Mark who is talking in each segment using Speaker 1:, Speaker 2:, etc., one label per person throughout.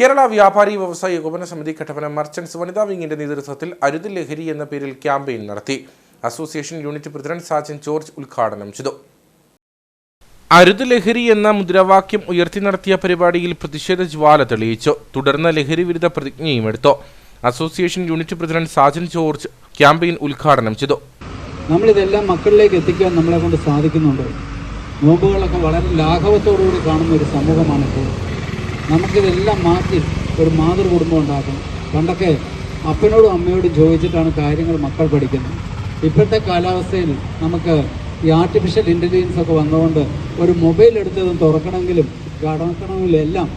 Speaker 1: കേരള വ്യാപാരി വ്യവസായ ഏകോപന സമിതി കട്ടപ്പന മർച്ചൻസ് വനിതാ വിങ്ങിന്റെ നേതൃത്വത്തിൽ അരുത് ലഹരി എന്ന പേരിൽ ക്യാമ്പയിൻ നടത്തി. Association unit president Sajan George ഉദ്ഘാടനം ചെയ്തു. അരുത് ലഹരി എന്ന മുദ്രാവാക്യം ഉയർത്തി നടത്തിയ പരിപാടിയിൽ പ്രതിഷേധ ജ്വാല തെളിയിച്ചു. തുടർന്ന് ലഹരി വിരുദ്ധ പ്രതിജ്ഞയും എടുത്തു. Association unit president Sajan George campaign ഉദ്ഘാടനം ചെയ്തു.
Speaker 2: നമ്മളിതെല്ലാം മക്കളിലേക്ക് എത്തിക്കാൻ നമ്മളെ കൊണ്ട് സാധിക്കുന്നുണ്ട്. നോമ്പുകളൊക്കെ വളരെ ലാഘവത്തോടുകൂടി കാണുന്ന ഒരു സമൂഹമാണിപ്പോൾ നമുക്കിതെല്ലാം മാറ്റി ഒരു മാതൃകുടുംബം ഉണ്ടാക്കണം. പണ്ടൊക്കെ അപ്പനോടും അമ്മയോടും ചോദിച്ചിട്ടാണ് കാര്യങ്ങൾ മക്കൾ പഠിക്കുന്നത്. ഇപ്പോഴത്തെ കാലാവസ്ഥയിൽ നമുക്ക് ഈ ആർട്ടിഫിഷ്യൽ ഇന്റലിജൻസ് ഒക്കെ വന്നതുകൊണ്ട് ഒരു മൊബൈൽ എടുത്തതും തുറക്കണമെങ്കിലും കടക്കണമെങ്കിലും എല്ലാം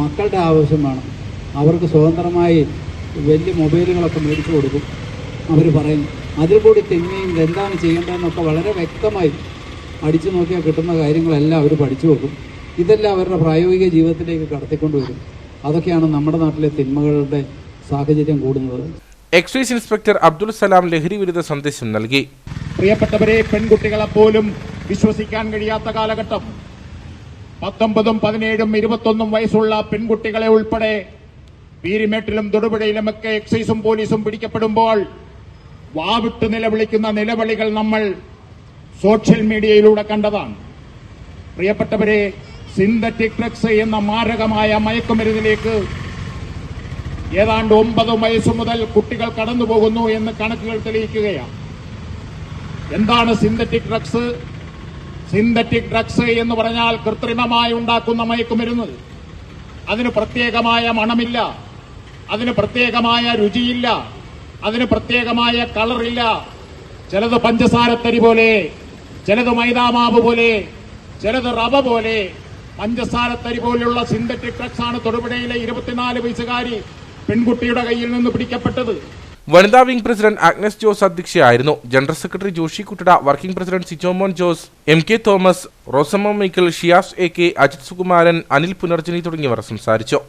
Speaker 2: മക്കളുടെ ആവശ്യം വേണം. അവർക്ക് സ്വതന്ത്രമായി വലിയ മൊബൈലുകളൊക്കെ മേടിച്ചു കൊടുക്കും. അവർ പറയും അതിൽ കൂടി തിന്മയും എന്താണ് ചെയ്യേണ്ടതെന്നൊക്കെ വളരെ വ്യക്തമായി അടിച്ചു നോക്കിയാൽ കിട്ടുന്ന കാര്യങ്ങളെല്ലാം അവർ പഠിച്ചു വെക്കും. ഇതെല്ലാം അവരുടെ പ്രായോഗിക ജീവിതത്തിലേക്ക് കടത്തിക്കൊണ്ടുവരും. അതൊക്കെയാണ് നമ്മുടെ നാട്ടിലെ തിന്മകളുടെ സാഹചര്യം കൂടുന്നത്.
Speaker 1: എക്സൈസ് ഇൻസ്പെക്ടർ അബ്ദുൽ സലാം ലഹരി വിരുദ്ധ സന്ദേശം നൽകി.
Speaker 3: പ്രിയപ്പെട്ടവരെ പെൺകുട്ടികളെ പോലും വിശ്വസിക്കാൻ കഴിയാത്ത കാലഘട്ടം. പത്തൊമ്പതും പതിനേഴും ഇരുപത്തൊന്നും വയസ്സുള്ള പെൺകുട്ടികളെ ഉൾപ്പെടെ പീരിമേട്ടിലും തൊടുപുഴയിലുമൊക്കെ എക്സൈസും പോലീസും പിടിക്കപ്പെടുമ്പോൾ വാവിട്ട് നിലവിളിക്കുന്ന നിലവിളികൾ നമ്മൾ സോഷ്യൽ മീഡിയയിലൂടെ കണ്ടതാണ്. പ്രിയപ്പെട്ടവരെ സിന്തറ്റിക് ഡ്രഗ്സ് എന്ന മാരകമായ മയക്കുമരുന്നിലേക്ക് ഏതാണ്ട് ഒമ്പത് വയസ്സു മുതൽ കുട്ടികൾ കടന്നു പോകുന്നു എന്ന് കണക്കുകൾ തെളിയിക്കുകയാണ്. എന്താണ് സിന്തറ്റിക് ഡ്രഗ്സ്? സിന്തറ്റിക് ഡ്രഗ്സ് എന്ന് പറഞ്ഞാൽ കൃത്രിമമായി ഉണ്ടാക്കുന്ന മയക്കുമരുന്ന്. അതിന് പ്രത്യേകമായ മണമില്ല. അതിന് പ്രത്യേകമായ രുചിയില്ല. അതിന് പ്രത്യേകമായ കളറില്ല. ചിലത് പഞ്ചസാരത്തരി പോലെ ചിലത് മൈദാമാവ് പോലെ ചിലത് റവ പോലെ പഞ്ചസാരത്തരി പോലെയുള്ള സിന്തറ്റിക് ഡ്രഗ്സ് ആണ് തൊടുപുഴയിലെ ഇരുപത്തിനാല് വയസ്സുകാരി പെൺകുട്ടിയുടെ കയ്യിൽ നിന്ന് പിടിക്കപ്പെട്ടത്.
Speaker 1: വനിതാ wing president അഗ്നസ് Jose അധ്യക്ഷയായിരുന്നു. General secretary Joshy Kuttada working president Sijomon Jose M K Thomas Rosamma Michael Shiyas A K Ajith Sukumaran Anil Punarjani തുടങ്ങിയവർ സംസാരിച്ചു.